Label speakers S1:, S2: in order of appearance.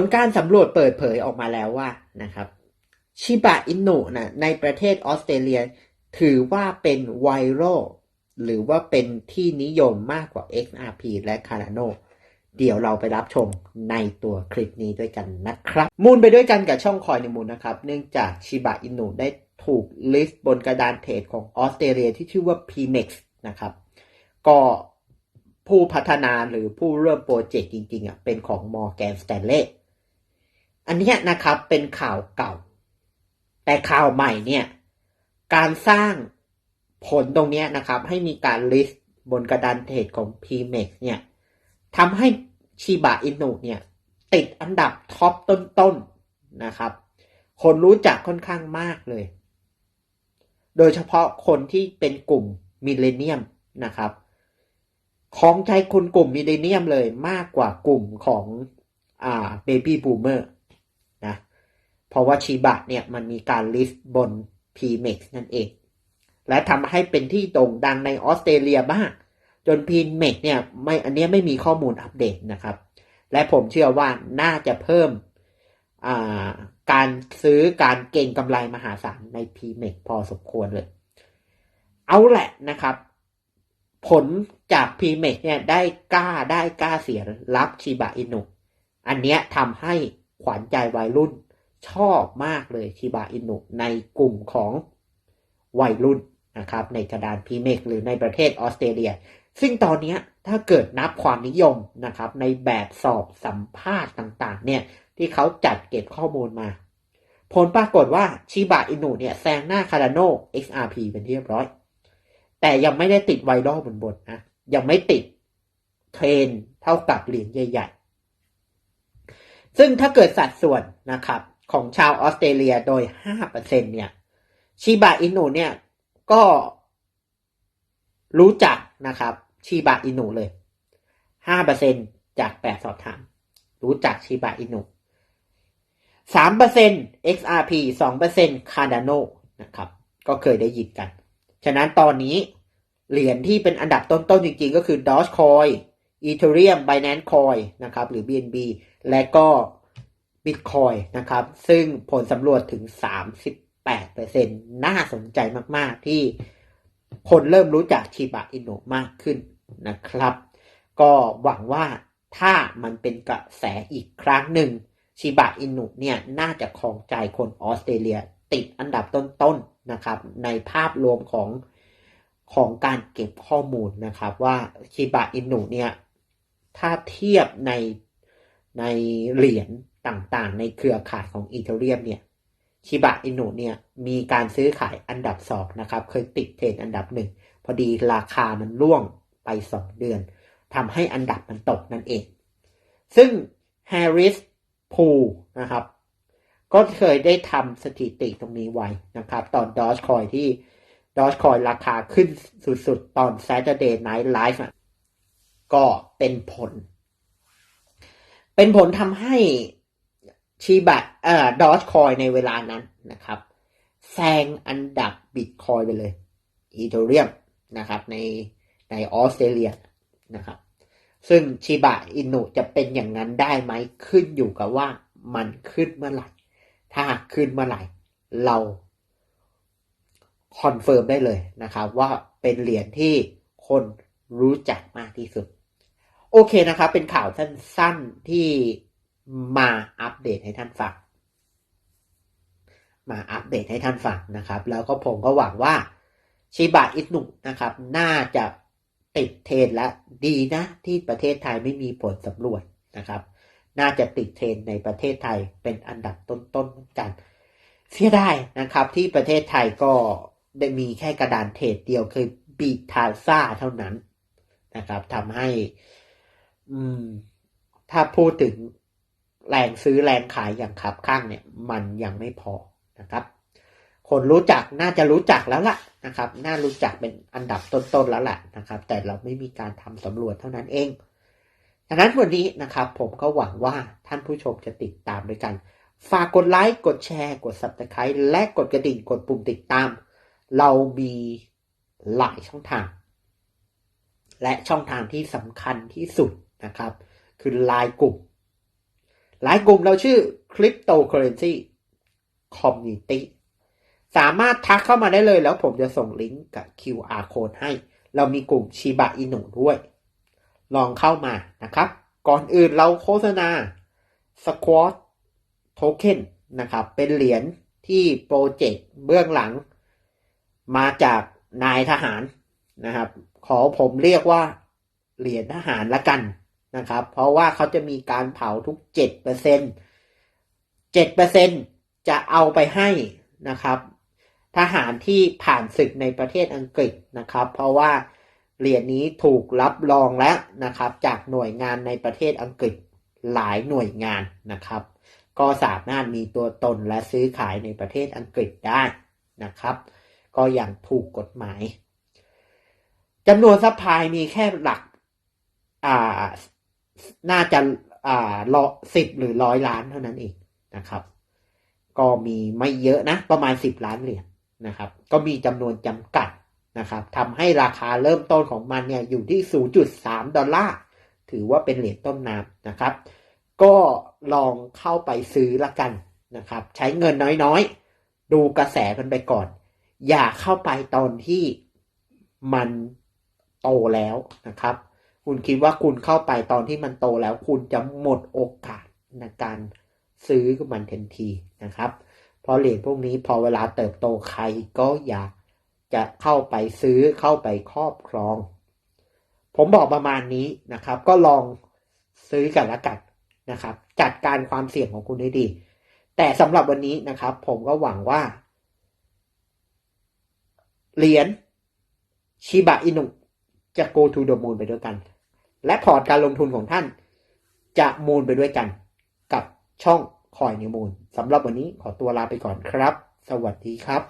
S1: ลการสำรวจเปิดเผยออกมาแล้วว่านะครับชิบะอินุนะในประเทศออสเตรเลีย ถือว่าเป็นไวรัลหรือว่าเป็นที่นิยมมากกว่า XRP และ Cardano เดี๋ยวเราไปรับชมในตัวคลิปนี้ด้วยกันนะครับ มูลไปด้วยกันกับช่องคอยในมูลนะครับ เนื่องจากชิบะอินุได้ถูกลิสต์บนกระดานเทรดของออสเตรเลียที่ชื่อว่า PMEX นะครับ ก็ผู้พัฒนาหรือผู้เริ่มโปรเจกต์จริงๆอะเป็นของ Morgan Stanley อันนี้นะครับเป็นข่าวเก่า แต่ข่าวใหม่เนี่ย การสร้างผลตรงนี้นะครับ ให้มีการลิสต์บนกระดานเทรดของ PMEX เนี่ยทำให้ชิบะอินุเนี่ย ติดอันดับท็อปต้นๆนะครับ คนรู้จักค่อนข้างมากเลย โดยเฉพาะคนที่เป็นกลุ่มมิเลเนียมนะครับของใช้คนกลุ่มมิเลเนียมเลยมากกว่ากลุ่มของอ่าเบบี้บูมเมอร์ เพราะว่าชิบะเนี่ยมันมีการลิสต์บน PMEX นั่นเอง และทำให้เป็นที่โด่งดังในออสเตรเลียมาก จน PMEX เนี่ยไม่อันนี้ไม่มีข้อมูลอัปเดตนะครับ และผมเชื่อว่าน่าจะเพิ่มาการซื้อการเก่งกำไรมหาศาลใน PMEX พอสมควรเลย เอาแหละนะครับ ผลจาก PMEX เนี่ยได้กล้าได้กล้าเสียรับชิบะอินุอันเนี้ยทำให้ขวัญใจวัยรุ่น ชอบมากเลยชิบะอินุในกลุ่มของวัยรุ่นนะครับในกระดาน PMEX หรือในประเทศออสเตรเลีย ซึ่งตอนนี้ถ้าเกิดนับความนิยมนะครับในแบบสอบสัมภาษณ์ต่างๆเนี่ยที่เขาจัดเก็บข้อมูลมา ผลปรากฏว่าชิบะอินุเนี่ยแซงหน้าคาร์โน XRP เป็นที่เรียบร้อย แต่ยังไม่ได้ติดไวรัลบนบนนะยังไม่ติดเทรนเท่ากับเหรียญใหญ่ ๆ ซึ่งถ้าเกิดสัดส่วนนะครับ ของชาวออสเตรเลียโดย 5%เนี่ยชิบะอินุเนี่ยก็รู้จักนะครับชิบะอินุเลย 5%จากแบบสอบถาม รู้จักชิบะอินุ 3% XRP 2% Cardano นะครับ ก็เคยได้ยินกัน ฉะนั้นตอนนี้เหรียญที่เป็นอันดับต้นๆจริงๆ ก็คือ Dogecoin Ethereum Binance Coin นะครับ หรือ BNB และก็ Bitcoin นะครับ ซึ่งผลสำรวจถึง 38%น่าสนใจมาก ๆ ที่คนเริ่มรู้จักชิบะอินุมากขึ้นนะครับ ก็หวังว่าถ้ามันเป็นกระแสอีกครั้งหนึ่งชิบะอินุเนี่ยน่าจะครองใจคนออสเตรเลียติดอันดับต้น ๆ นะครับ ในภาพรวมของของการเก็บข้อมูลนะครับ ว่าชิบะอินุเนี่ยถ้าเทียบในในเหรียญ ต่างๆ ในเครือข่ายของอีเทเรียมเนี่ยชิบะอินุเนี่ยมีการซื้อขายอันดับสองนะครับ เคยติดเทรนด์อันดับหนึ่งพอดีราคามันร่วงไปสองเดือนทำให้อันดับมันตกนั่นเอง ซึ่ง Harris p o o นะครับ ก็เคยได้ทำสถิติตรงนี้ไว้นะครับ ตอน Dogecoin ที่ Dogecoin ราคาขึ้นสุดๆ ตอน Saturday Night Live ก็เป็นผล เป็นผลทำให้ ชีบะเอ่อ Dogecoin ในเวลานั้นนะครับแซงอันดับ Bitcoin ไปเลย Ethereum นะครับในในออสเตรเลียนะครับ ซึ่งชิบะอินุจะเป็นอย่างนั้นได้ไหมขึ้นอยู่กับว่ามันขึ้นเมื่อไหร่ ถ้าขึ้นเมื่อไหร่ เราคอนเฟิร์มได้เลยนะครับ ว่าเป็นเหรียญที่คนรู้จักมากที่สุด โอเคนะครับ เป็นข่าวสั้นๆที่ มาอัปเดตให้ท่านฟัง มาอัปเดตให้ท่านฟังนะครับ แล้วก็ผมก็หวังว่าชิบะอินุนะครับ น่าจะติดเทรนและดีนะ ที่ประเทศไทยไม่มีผลสำรวจนะครับ น่าจะติดเทรนในประเทศไทยเป็นอันดับต้นๆเหมือนกัน เสียดายนะครับที่ประเทศไทยก็ได้มีแค่กระดานเทรดเดียวคือบีทาซ่าเท่านั้นนะครับทำให้ อืม ถ้าพูดถึง แรงซื้อแรงขายอย่างขับข้างเนี่ยมันยังไม่พอนะครับ คนรู้จักน่าจะรู้จักแล้วล่ะนะครับ น่ารู้จักเป็นอันดับต้นๆแล้วแหละนะครับ แต่เราไม่มีการทำสำรวจเท่านั้นเองดังนั้นวันนี้นะครับผมก็หวังว่าท่านผู้ชมจะติดตามด้วยกัน ฝากกดไลค์กดแชร์กด subscribe และกดกระดิ่งกดปุ่มติดตาม เรามีหลายช่องทาง และช่องทางที่สำคัญที่สุดนะครับ คือไลน์กลุ่ม หลายกลุ่มเราชื่อ Cryptocurrency Community สามารถทักเข้ามาได้เลยแล้วผมจะส่งลิงก์กับ QR code ให้ เรามีกลุ่มชิบะอินุด้วย ลองเข้ามานะครับ ก่อนอื่นเราโฆษณา Squad Token นะครับ เป็นเหรียญที่โปรเจกต์เบื้องหลัง มาจากนายทหารนะครับ ขอผมเรียกว่าเหรียญทหารละกัน นะครับ เพราะว่าเขาจะมีการเผาทุกเจ็ดเปอร์เซ็นเจ็ดเปอร์เซ็นจะเอาไปให้นะครับ ทหารที่ผ่านศึกในประเทศอังกฤษนะครับ เพราะว่าเหรียญนี้ถูกรับรองแล้วนะครับ จากหน่วยงานในประเทศอังกฤษหลายหน่วยงานนะครับ ก็สามารถมีตัวตนและซื้อขายในประเทศอังกฤษได้นะครับ ก็อย่างถูกกฎหมายจำนวนซัพพลายมีแค่หลักอ่า น่าจะอ่าสิบหรือร้อยล้านเท่านั้นเองนะครับ ก็มีไม่เยอะนะ ประมาณสิบล้านเหรียญนะครับ ก็มีจำนวนจำกัดนะครับทำให้ราคาเริ่มต้นของมันเนี่ยอยู่ที่ 0.3 ดอลลาร์ ถือว่าเป็นเหรียญต้นน้ำนะครับ ก็ลองเข้าไปซื้อละกันนะครับ ใช้เงินน้อยๆ ดูกระแสกันไปก่อน อย่าเข้าไปตอนที่มันโตแล้วนะครับ คุณคิดว่าคุณเข้าไปตอนที่มันโตแล้วคุณจะหมดโอกาสในการซื้อมันทันทีนะครับ เพราะเหรียญพวกนี้พอเวลาเติบโตใครก็อยากจะเข้าไปซื้อเข้าไปครอบครอง ผมบอกประมาณนี้นะครับ ก็ลองซื้อกันละกันนะครับ จัดการความเสี่ยงของคุณให้ดี แต่สำหรับวันนี้นะครับ ผมก็หวังว่าเหรียญชิบะอินุจะ go to the moon ไปด้วยกัน และพอร์ตการลงทุนของท่าน จะมูลไปด้วยกันกับช่องคอยนิวมูลสำหรับวันนี้ขอตัวลาไปก่อนครับ สวัสดีครับ